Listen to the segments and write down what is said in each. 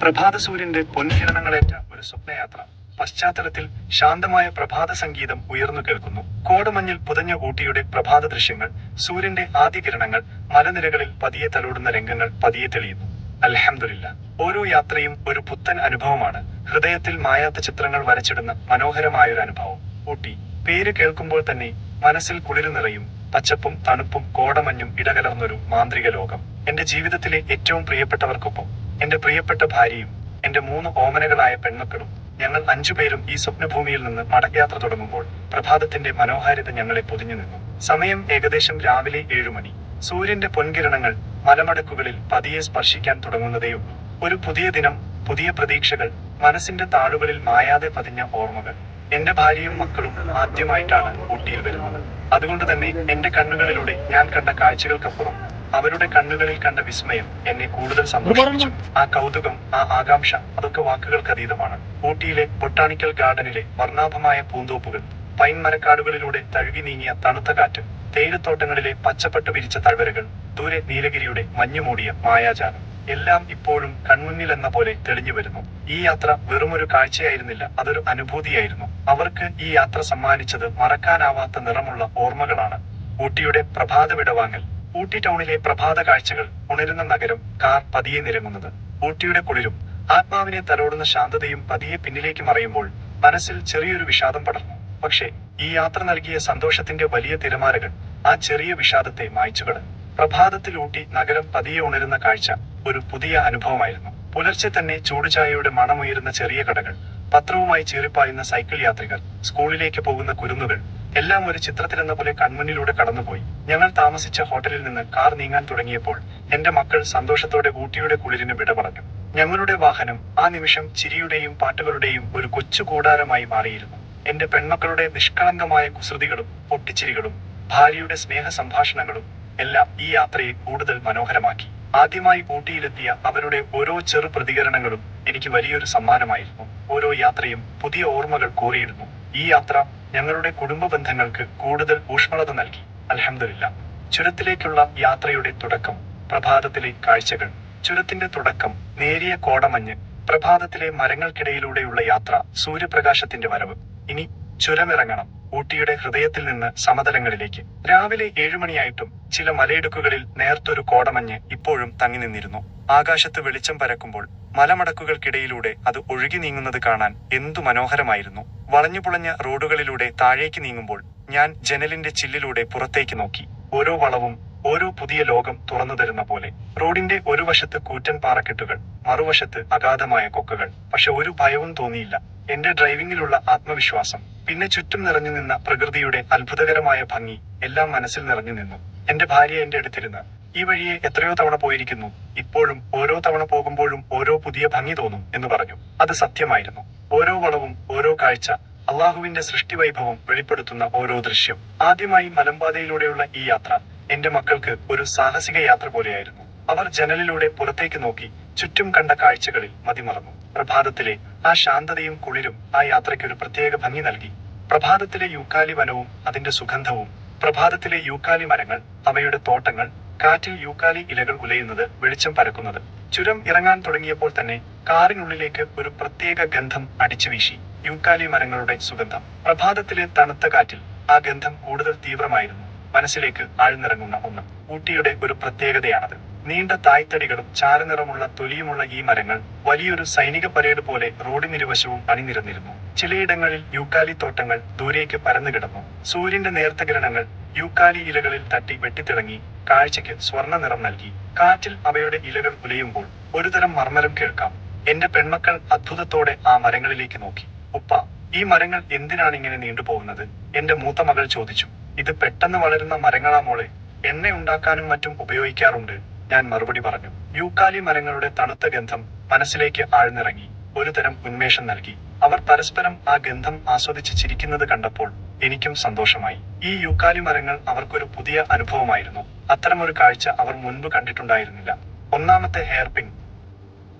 പ്രഭാത സൂര്യന്റെ പൊൻകിരണങ്ങളേറ്റ ഒരു സ്വപ്നയാത്ര. പശ്ചാത്തലത്തിൽ ശാന്തമായ പ്രഭാത സംഗീതം ഉയർന്നു കേൾക്കുന്നു. കോടമഞ്ഞിൽ പുതഞ്ഞ ഊട്ടിയുടെ പ്രഭാത ദൃശ്യങ്ങൾ സൂര്യന്റെ ആദ്യ കിരണങ്ങൾ മലനിരകളിൽ പതിയെ തലോടുന്ന രംഗങ്ങൾ പതിയെ തെളിയുന്നു. അലഹമില്ല ഓരോ യാത്രയും ഒരു പുത്തൻ അനുഭവമാണ്. ഹൃദയത്തിൽ മായാത്ത ചിത്രങ്ങൾ വരച്ചിടുന്ന മനോഹരമായൊരു അനുഭവം. ഊട്ടി. പേര് കേൾക്കുമ്പോൾ തന്നെ മനസ്സിൽ കുളിരു നിറയും പച്ചപ്പും തണുപ്പും കോടമഞ്ഞും ഇടകലർന്നൊരു മാന്ത്രിക ലോകം. എന്റെ ജീവിതത്തിലെ ഏറ്റവും പ്രിയപ്പെട്ടവർക്കൊപ്പം എന്റെ പ്രിയപ്പെട്ട ഭാര്യയും എന്റെ മൂന്ന് ഓമനകളായ പെൺമക്കളും ഞങ്ങൾ അഞ്ചുപേരും ഈ സ്വപ്നഭൂമിയിൽ നിന്ന് മടക്കയാത്ര തുടങ്ങുമ്പോൾ പ്രഭാതത്തിന്റെ മനോഹാരിത ഞങ്ങളെ പൊതിഞ്ഞു നിന്നു. സമയം ഏകദേശം രാവിലെ ഏഴു മണി. സൂര്യന്റെ പൊൻകിരണങ്ങൾ മലമടക്കുകളിൽ പതിയെ സ്പർശിക്കാൻ തുടങ്ങുന്നതേയുള്ളൂ. ഒരു പുതിയ ദിനം പുതിയ പ്രതീക്ഷകൾ മനസ്സിന്റെ താളുകളിൽ മായാതെ പതിഞ്ഞ ഓർമ്മകൾ എന്റെ ഭാര്യയും മക്കളും ആദ്യമായിട്ടാണ് ഊട്ടിയിൽ വരുന്നത്. അതുകൊണ്ട് തന്നെ എന്റെ കണ്ണുകളിലൂടെ ഞാൻ കണ്ട കാഴ്ചകൾക്കപ്പുറം അവരുടെ കണ്ണുകളിൽ കണ്ട വിസ്മയം എന്നെ കൂടുതൽ സന്തോഷിപ്പിച്ചു. ആ കൗതുകം ആ ആകാംക്ഷ അതൊക്കെ വാക്കുകൾക്ക് അതീതമാണ്. ഊട്ടിയിലെ ബൊട്ടാണിക്കൽ ഗാർഡനിലെ വർണാഭമായ പൂന്തോപ്പുകൾ പൈൻ മരക്കാടുകളിലൂടെ തഴുകി നീങ്ങിയ തണുത്ത കാറ്റ് തേയിലത്തോട്ടങ്ങളിലെ പച്ചപ്പട്ട് വിരിച്ച തഴവരകൾ ദൂരെ നീലഗിരിയുടെ മഞ്ഞുമൂടിയ മായാജാലം എല്ലാം ഇപ്പോഴും കൺമുന്നിൽ എന്ന പോലെ തെളിഞ്ഞു വരുന്നു. ഈ യാത്ര വെറുമൊരു കാഴ്ചയായിരുന്നില്ല അതൊരു അനുഭൂതിയായിരുന്നു. അവർക്ക് ഈ യാത്ര സമ്മാനിച്ചത് മറക്കാനാവാത്ത നിറമുള്ള ഓർമ്മകളാണ്. ഊട്ടിയുടെ പ്രഭാത വിടവാങ്ങൽ ഊട്ടി ടൗണിലെ പ്രഭാത കാഴ്ചകൾ ഉണരുന്ന നഗരം കാർ പതിയെ നിരങ്ങുന്നത്. ഊട്ടിയുടെ കുളിരും ആത്മാവിനെ തലോടുന്ന ശാന്തതയും പതിയെ പിന്നിലേക്ക് മറയുമ്പോൾ മനസ്സിൽ ചെറിയൊരു വിഷാദം പടർന്നു. പക്ഷേ ഈ യാത്ര നൽകിയ സന്തോഷത്തിന്റെ വലിയ തിരമാലകൾ ആ ചെറിയ വിഷാദത്തെ മായ്ച്ചു കളഞ്ഞു. പ്രഭാതത്തിൽ ഊട്ടി നഗരം പതിയെ ഉണരുന്ന കാഴ്ച ഒരു പുതിയ അനുഭവമായിരുന്നു. പുലർച്ചെ തന്നെ ചൂടുചായയുടെ മണമുയരുന്ന ചെറിയ കടകൾ പത്രവുമായി ചീറിപ്പായുന്ന സൈക്കിൾ യാത്രികർ സ്കൂളിലേക്ക് പോകുന്ന കുരുന്നുകൾ എല്ലാം ഒരു ചിത്രത്തിലെന്ന പോലെ കൺമുന്നിലൂടെ കടന്നുപോയി. ഞങ്ങൾ താമസിച്ച ഹോട്ടലിൽ നിന്ന് കാർ നീങ്ങാൻ തുടങ്ങിയപ്പോൾ എന്റെ മക്കൾ സന്തോഷത്തോടെ ഊട്ടിയുടെ കുളിരിന് വിട പറഞ്ഞു. ഞങ്ങളുടെ വാഹനം ആ നിമിഷം ചിരിയുടെയും പാട്ടുകളുടെയും ഒരു കൊച്ചു കൂടാരമായി മാറിയിരുന്നു. എന്റെ പെൺമക്കളുടെ നിഷ്കളങ്കമായ കുസൃതികളും പൊട്ടിച്ചിരികളും ഭാര്യയുടെ സ്നേഹ സംഭാഷണങ്ങളും എല്ലാം ഈ യാത്രയെ കൂടുതൽ മനോഹരമാക്കി. ആദ്യമായി ഊട്ടിയിലെത്തിയ അവരുടെ ഓരോ ചെറു പ്രതികരണങ്ങളും എനിക്ക് വലിയൊരു സമ്മാനമായിരുന്നു. ഓരോ യാത്രയും പുതിയ ഓർമ്മകൾ കോറിയിരുന്നു ഈ യാത്ര ഞങ്ങളുടെ കുടുംബ ബന്ധങ്ങൾക്ക് കൂടുതൽ ഊഷ്മളത നൽകി. അൽഹംദുലില്ല. ചുരത്തിലേക്കുള്ള യാത്രയുടെ തുടക്കം പ്രഭാതത്തിലെ കാഴ്ചകൾ ചുരത്തിന്റെ തുടക്കം നേരിയ കോടമഞ്ഞ് പ്രഭാതത്തിലെ മരങ്ങൾക്കിടയിലൂടെയുള്ള യാത്ര സൂര്യപ്രകാശത്തിന്റെ വരവ്. ഇനി ചുരമിറങ്ങണം ഊട്ടിയുടെ ഹൃദയത്തിൽ നിന്ന് സമതലങ്ങളിലേക്ക്. രാവിലെ ഏഴുമണിയായിട്ടും ചില മലയിടുക്കുകളിൽ നേർത്തൊരു കോടമഞ്ഞ് ഇപ്പോഴും തങ്ങി നിന്നിരുന്നു. ആകാശത്ത് വെളിച്ചം പരക്കുമ്പോൾ മലമടക്കുകൾക്കിടയിലൂടെ അത് ഒഴുകി നീങ്ങുന്നത് കാണാൻ എന്തു മനോഹരമായിരുന്നു. വളഞ്ഞുപുളഞ്ഞ റോഡുകളിലൂടെ താഴേക്ക് നീങ്ങുമ്പോൾ ഞാൻ ജനലിന്റെ ചില്ലിലൂടെ പുറത്തേക്ക് നോക്കി. ഓരോ വളവും ഓരോ പുതിയ ലോകം തുറന്നു തരുന്ന പോലെ. റോഡിന്റെ ഒരു വശത്ത് കൂറ്റൻ പാറക്കെട്ടുകൾ മറുവശത്ത് അഗാധമായ കൊക്കകൾ. പക്ഷെ ഒരു ഭയവും തോന്നിയില്ല. എന്റെ ഡ്രൈവിംഗിലുള്ള ആത്മവിശ്വാസം പിന്നെ ചുറ്റും നിറഞ്ഞു നിന്ന പ്രകൃതിയുടെ അത്ഭുതകരമായ ഭംഗി എല്ലാം മനസ്സിൽ നിറഞ്ഞു നിന്നു. എന്റെ ഭാര്യ എന്റെ അടുത്തിരുന്ന് ഈ വഴിയെ എത്രയോ തവണ പോയിരിക്കുന്നു. ഇപ്പോഴും ഓരോ തവണ പോകുമ്പോഴും ഓരോ പുതിയ ഭംഗി തോന്നും എന്ന് പറഞ്ഞു. അത് സത്യമായിരുന്നു. ഓരോ വളവും ഓരോ കാഴ്ച അള്ളാഹുവിന്റെ സൃഷ്ടി വൈഭവം വെളിപ്പെടുത്തുന്ന ഓരോ ദൃശ്യം. ആദ്യമായി മലമ്പാതയിലൂടെയുള്ള ഈ യാത്ര എന്റെ മക്കൾക്ക് ഒരു സാഹസിക യാത്ര പോലെയായിരുന്നു. അവർ ജനലിലൂടെ പുറത്തേക്ക് നോക്കി ചുറ്റും കണ്ട കാഴ്ചകളിൽ മതിമറന്നു. പ്രഭാതത്തിലെ ആ ശാന്തതയും കുളിരും ആ യാത്രയ്ക്ക് ഒരു പ്രത്യേക ഭംഗി നൽകി. പ്രഭാതത്തിലെ യൂക്കാലി വനവും അതിന്റെ സുഗന്ധവും പ്രഭാതത്തിലെ യൂക്കാലി മരങ്ങൾ അവയുടെ തോട്ടങ്ങൾ കാറ്റിൽ യൂക്കാലി ഇലകൾ ഉലയുന്നത് വെളിച്ചം പരക്കുന്നത്. ചുരം ഇറങ്ങാൻ തുടങ്ങിയപ്പോൾ തന്നെ കാറിനുള്ളിലേക്ക് ഒരു പ്രത്യേക ഗന്ധം അടിച്ചു വീശി. യൂക്കാലി മരങ്ങളുടെ സുഗന്ധം. പ്രഭാതത്തിലെ തണുത്ത കാറ്റിൽ ആ ഗന്ധം കൂടുതൽ തീവ്രമായിരുന്നു. മനസ്സിലേക്ക് ആഴ്ന്നിറങ്ങുന്ന ഒന്ന്. ഊട്ടിയുടെ ഒരു പ്രത്യേകതയാണത്. നീണ്ട തായ്തടികളും ചാരനിറമുള്ള തൊലിയുമുള്ള ഈ മരങ്ങൾ വലിയൊരു സൈനിക പരേഡ് പോലെ റോഡിനിരുവശവും അണിനിരന്നിരുന്നു. ചിലയിടങ്ങളിൽ യൂക്കാലി തോട്ടങ്ങൾ ദൂരേക്ക് പരന്നു കിടന്നു. സൂര്യന്റെ നേർത്ത കിരണങ്ങൾ യൂക്കാലി ഇലകളിൽ തട്ടി വെട്ടിത്തിളങ്ങി കാഴ്ചയ്ക്ക് സ്വർണ നിറം നൽകി. കാറ്റിൽ അവയുടെ ഇലകൾ ഉലയുമ്പോൾ ഒരുതരം മർമ്മരം കേൾക്കാം. എന്റെ പെൺമക്കൾ അത്ഭുതത്തോടെ ആ മരങ്ങളിലേക്ക് നോക്കി. ഉപ്പ ഈ മരങ്ങൾ എന്തിനാണ് ഇങ്ങനെ നീണ്ടുപോകുന്നത്? എന്റെ മൂത്ത മകൾ ചോദിച്ചു. ഇത് പെട്ടെന്ന് വളരുന്ന മരങ്ങളാ മോളെ. എണ്ണ ഉണ്ടാക്കാനും മറ്റും ഉപയോഗിക്കാറുണ്ട് ഞാൻ മറുപടി പറഞ്ഞു. യൂക്കാലി മരങ്ങളുടെ തണുത്ത ഗന്ധം മനസ്സിലേക്ക് ആഴ്ന്നിറങ്ങി ഒരുതരം ഉന്മേഷം നൽകി. അവർ പരസ്പരം ആ ഗന്ധം ആസ്വദിച്ച് ചിരിക്കുന്നത് കണ്ടപ്പോൾ എനിക്കും സന്തോഷമായി. ഈ യൂക്കാലി മരങ്ങൾ അവർക്കൊരു പുതിയ അനുഭവമായിരുന്നു. അത്തരമൊരു കാഴ്ച അവർ മുൻപ് കണ്ടിട്ടുണ്ടായിരുന്നില്ല. ഒന്നാമത്തെ ഹെയർപിൻ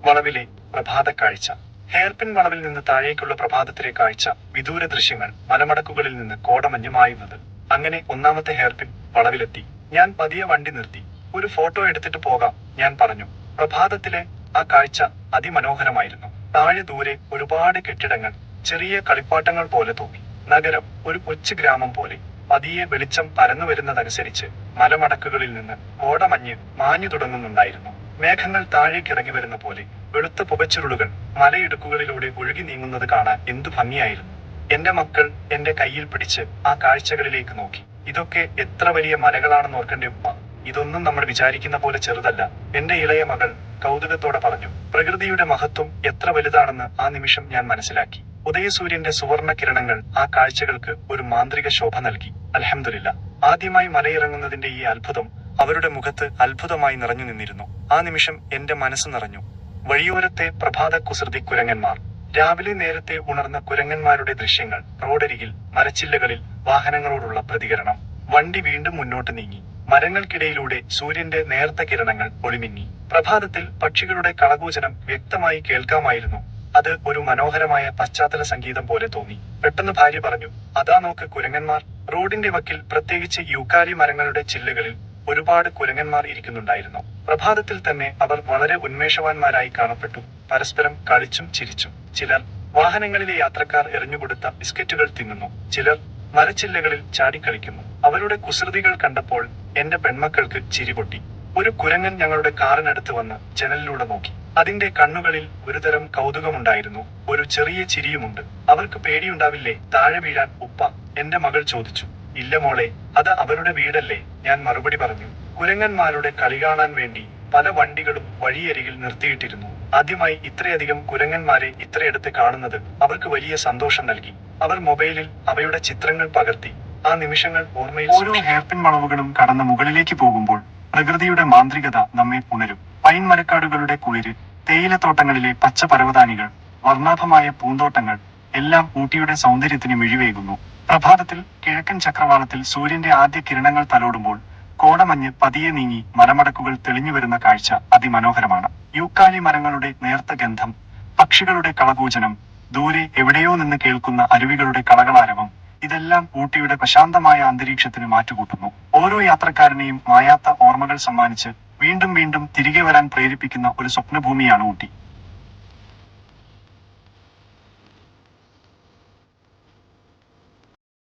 വളവിലെ പ്രഭാത കാഴ്ച. ഹെയർപിൻ വളവിൽ നിന്ന് താഴേക്കുള്ള പ്രഭാതത്തിലെ കാഴ്ച വിദൂര ദൃശ്യങ്ങൾ മലമടക്കുകളിൽ നിന്ന് കോടമഞ്ഞുമായുന്നത് അങ്ങനെ ഒന്നാമത്തെ ഹെയർപിൻ വളവിലെത്തി. ഞാൻ പതിയെ വണ്ടി നിർത്തി. ഒരു ഫോട്ടോ എടുത്തിട്ട് പോകാം ഞാൻ പറഞ്ഞു. പ്രഭാതത്തിലെ ആ കാഴ്ച അതിമനോഹരമായിരുന്നു. താഴെ ദൂരെ ഒരുപാട് കെട്ടിടങ്ങൾ ചെറിയ കളിപ്പാട്ടങ്ങൾ പോലെ തോന്നി. നഗരം ഒരു കൊച്ചു ഗ്രാമം പോലെ. പതിയെ വെളിച്ചം പരന്നു വരുന്നതനുസരിച്ച് മലമടക്കുകളിൽ നിന്ന് ഓടമഞ്ഞ് മാഞ്ഞു തുടങ്ങുന്നുണ്ടായിരുന്നു. മേഘങ്ങൾ താഴേക്ക് ഇറങ്ങി വരുന്ന പോലെ വെളുത്ത പുകച്ചുരുളുകൾ മലയിടുക്കുകളിലൂടെ ഒഴുകി നീങ്ങുന്നത് കാണാൻ എന്തു ഭംഗിയായിരുന്നു. എന്റെ മക്കൾ എന്റെ കയ്യിൽ പിടിച്ച് ആ കാഴ്ചകളിലേക്ക് നോക്കി. ഇതൊക്കെ എത്ര വലിയ മലകളാണെന്ന് ഓർക്കേണ്ട ഉപ്പ ഇതൊന്നും നമ്മൾ വിചാരിക്കുന്ന പോലെ ചെറുതല്ല. എന്റെ ഇളയ മകൾ കൗതുകത്തോടെ പറഞ്ഞു പ്രകൃതിയുടെ മഹത്വം എത്ര വലുതാണെന്ന് ആ നിമിഷം ഞാൻ മനസ്സിലാക്കി. ഉദയസൂര്യന്റെ സുവർണ കിരണങ്ങൾ ആ കാഴ്ചകൾക്ക് ഒരു മാന്ത്രിക ശോഭ നൽകി. അലഹമില്ല ആദ്യമായി മലയിറങ്ങുന്നതിന്റെ ഈ അത്ഭുതം അവരുടെ മുഖത്ത് അത്ഭുതമായി നിറഞ്ഞു നിന്നിരുന്നു. ആ നിമിഷം എന്റെ മനസ്സ് നിറഞ്ഞു. വഴിയോരത്തെ പ്രഭാത കുസൃതി കുരങ്ങന്മാർ. രാവിലെ നേരത്തെ ഉണർന്ന കുരങ്ങന്മാരുടെ ദൃശ്യങ്ങൾ റോഡരികിൽ മരച്ചില്ലകളിൽ വാഹനങ്ങളോടുള്ള പ്രതികരണം. വണ്ടി വീണ്ടും മുന്നോട്ട് നീങ്ങി. മരങ്ങൾക്കിടയിലൂടെ സൂര്യന്റെ നേർത്ത കിരണങ്ങൾ ഒളിമിന്നി. പ്രഭാതത്തിൽ പക്ഷികളുടെ കളകൂചനം വ്യക്തമായി കേൾക്കാമായിരുന്നു. അത് ഒരു മനോഹരമായ പശ്ചാത്തല സംഗീതം പോലെ തോന്നി. പെട്ടെന്ന് ഭാര്യ പറഞ്ഞു അതാ നോക്ക് കുരങ്ങന്മാർ. റോഡിന്റെ വക്കിൽ പ്രത്യേകിച്ച് യൂക്കാലി മരങ്ങളുടെ ചില്ലുകളിൽ ഒരുപാട് കുരങ്ങന്മാർ ഇരിക്കുന്നുണ്ടായിരുന്നു. പ്രഭാതത്തിൽ തന്നെ അവർ വളരെ ഉന്മേഷവാന്മാരായി കാണപ്പെട്ടു. പരസ്പരം കളിച്ചും ചിരിച്ചും. ചിലർ വാഹനങ്ങളിലെ യാത്രക്കാർ എറിഞ്ഞുകൊടുത്ത ബിസ്ക്കറ്റുകൾ തിന്നുന്നു. ചിലർ മരച്ചില്ലകളിൽ ചാടിക്കളിക്കുന്നു. അവരുടെ കുസൃതികൾ കണ്ടപ്പോൾ എന്റെ പെൺമക്കൾക്ക് ചിരി പൊട്ടി. ഒരു കുരങ്ങൻ ഞങ്ങളുടെ കാറിനടുത്ത് വന്ന് ജനലിലൂടെ നോക്കി. അതിന്റെ കണ്ണുകളിൽ ഒരുതരം കൗതുകമുണ്ടായിരുന്നു. ഒരു ചെറിയ ചിരിയുമുണ്ട്. അവർക്ക് പേടിയുണ്ടാവില്ലേ? താഴെ വീഴാൻ ഉപ്പ എന്റെ മകൾ ചോദിച്ചു. ഇല്ല മോളെ അത് അവരുടെ വീടല്ലേ ഞാൻ മറുപടി പറഞ്ഞു. കുരങ്ങന്മാരുടെ കളി കാണാൻ വേണ്ടി പല വണ്ടികളും വഴിയരികിൽ നിർത്തിയിട്ടിരുന്നു. ആദ്യമായി ഇത്രയധികം കുരങ്ങന്മാരെ ഇത്രയടുത്ത് കാണുന്നത് അവർക്ക് വലിയ സന്തോഷം നൽകി. അവർ മൊബൈലിൽ അവയുടെ ചിത്രങ്ങൾ പകർത്തി. ആ നിമിഷങ്ങൾ ഓർമ്മയിൽ ഓരോ ഹെയർപിൻ വളവുകളും കടന്ന മുകളിലേക്ക് പോകുമ്പോൾ പ്രകൃതിയുടെ മാന്ത്രികത നമ്മെ പുണരും പൈൻ മരക്കാടുകളുടെ കുളിര് തേയിലത്തോട്ടങ്ങളിലെ പച്ച പർവതാനികൾ വർണാഭമായ പൂന്തോട്ടങ്ങൾ എല്ലാം ഊട്ടിയുടെ സൗന്ദര്യത്തിന് മിഴിവേകുന്നു. പ്രഭാതത്തിൽ കിഴക്കൻ ചക്രവാളത്തിൽ സൂര്യന്റെ ആദ്യ കിരണങ്ങൾ തലോടുമ്പോൾ കോടമഞ്ഞ് പതിയെ നീങ്ങി മരമടക്കുകൾ തെളിഞ്ഞു വരുന്ന കാഴ്ച അതിമനോഹരമാണ്. യൂക്കാലി മരങ്ങളുടെ നേർത്ത ഗന്ധം പക്ഷികളുടെ കളകൂചനം ദൂരെ എവിടെയോ നിന്ന് കേൾക്കുന്ന അരുവികളുടെ കളകളാരവം ഇതെല്ലാം ഊട്ടിയുടെ പ്രശാന്തമായ അന്തരീക്ഷത്തിന് മാറ്റുകൂട്ടുന്നു. ഓരോ യാത്രക്കാരനെയും മായാത്ത ഓർമ്മകൾ സമ്മാനിച്ച് വീണ്ടും വീണ്ടും തിരികെ വരാൻ പ്രേരിപ്പിക്കുന്ന ഒരു സ്വപ്നഭൂമിയാണ് ഊട്ടി.